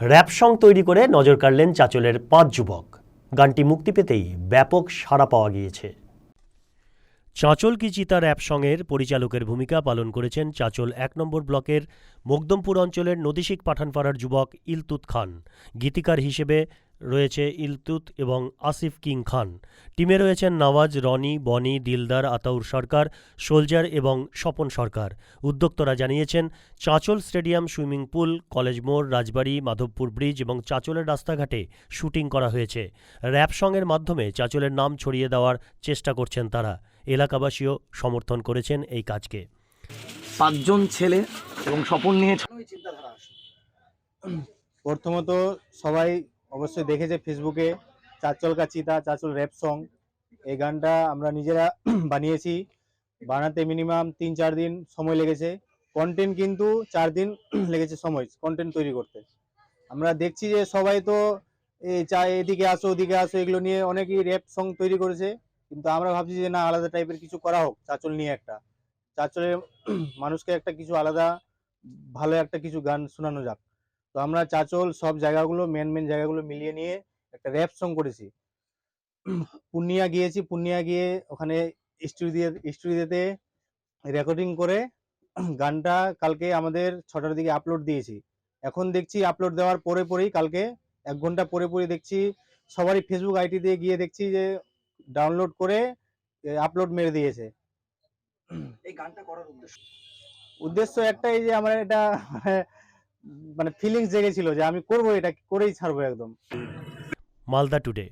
Rap song তৈরি করে নজর কাড়লেন চাচলের পাঁচ যুবক। গানটি মুক্তি পেতেই ব্যাপক সাড়া পাওয়া গিয়েছে। চাঁচল কি চিতা র্যাপ সঙের পরিচালকের ভূমিকা পালন করেছেন চাঁচল এক নম্বর ব্লকের মকদমপুর অঞ্চলের নদীশিক পাঠানপাড়ার যুবক ইলতুত খান। গীতিকার হিসেবে রয়েছে ইলতুত এবং আসিফ কিং খান। টিমে রয়েছেন নওয়াজ রনি বনি দিলদার আতাউর সরকার সোলজার এবং স্বপন সরকার। উদ্যোক্তরা জানিয়েছেন Chanchal stadium swimming pool college মোড় রাজবাড়ি মাধবপুর ব্রিজ এবং চাঁচলের রাস্তাঘাটে শুটিং করা হয়েছে। র্যাপ সঙের মাধ্যমে চাঁচলের নাম ছড়িয়ে দেওয়ার চেষ্টা করছেন তারা। এলাকাবাসীও সমর্থন করেছেন এই কাজকে। পাঁচজন ছেলে এবং স্বপন নিয়ে প্রথমত সবাই অবশ্যই দেখেছে ফেসবুকে চাচল কা চিতা চাচল র্যাপ সং এই গানটা আমরা নিজেরা বানিয়েছি। বানাতে মিনিমাম তিন চার দিন সময় লেগেছে। কন্টেন্ট কিন্তু চার দিন লেগেছে সময় কন্টেন্ট তৈরি করতে। আমরা দেখছি যে সবাই তো এই চা এদিকে আসো, ওদিকে আসো, এগুলো নিয়ে অনেকেই র্যাপ সং তৈরি করেছে। কিন্তু আমরা ভাবছি যে না, আলাদা টাইপের কিছু করা হোক, চাচল নিয়ে একটা। চাচলের মানুষকে একটা কিছু আলাদা, ভালো একটা কিছু গান শোনানো যাক। তো আমরা চাচল সব জায়গাগুলো মেন মেন জায়গাগুলো মিলিয়ে নিয়ে একটা র্যাপ সং করেছি। পূর্ণিয়া গিয়েছি পূর্ণিয়া গিয়ে ওখানে স্টুডিও স্টুডিওতে রেকর্ডিং করে গানটা কালকে আমাদের ছটার দিকে আপলোড দিয়েছি। এখন দেখছি আপলোড দেওয়ার পরে পরেই কালকে এক ঘণ্টা পরে পরে দেখছি সবারই ফেসবুক আইডি দিয়ে গিয়ে দেখছি যে ডাউনলোড করে আপলোড মেরে দিয়েছে। এই গানটা করার উদ্দেশ্য? উদ্দেশ্য একটাই যে আমার এটা মানে ফিলিংস জেগেছিল যে আমি করব এটা করেই ছাড়বো একদম। মালদা টুডে।